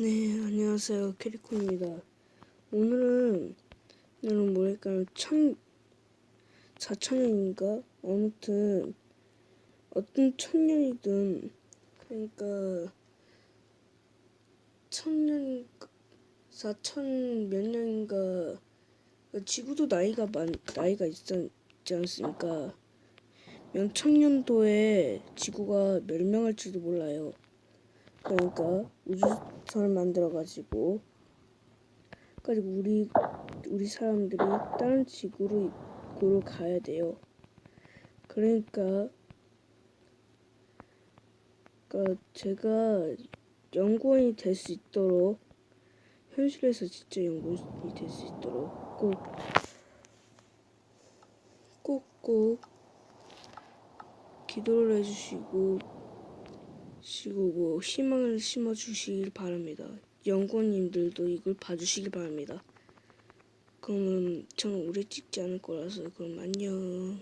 네, 안녕하세요. 캐리코입니다. 오늘은, 오늘은 뭐랄까요, 천, 사천년인가? 아무튼, 어떤 천년이든, 그러니까, 천년, 사천 몇 년인가, 그 지구도 나이가 많, 나이가 있지 않습니까? 몇천년도에 지구가 멸망할지도 몰라요. 그러니까 우주선을 만들어 가지고 우리 우리 사람들이 다른 지구로 지구로 가야 돼요. 그러니까 그러니까 제가 연구원이 될 수 있도록 현실에서 진짜 연구원이 될 수 있도록 꼭 꼭꼭 기도를 해주시고 시고 희망을 심어 주시길 바랍니다. 연구원님들도 이걸 봐주시길 바랍니다. 그러면 저는 오래 찍지 않을 거라서 그럼 안녕.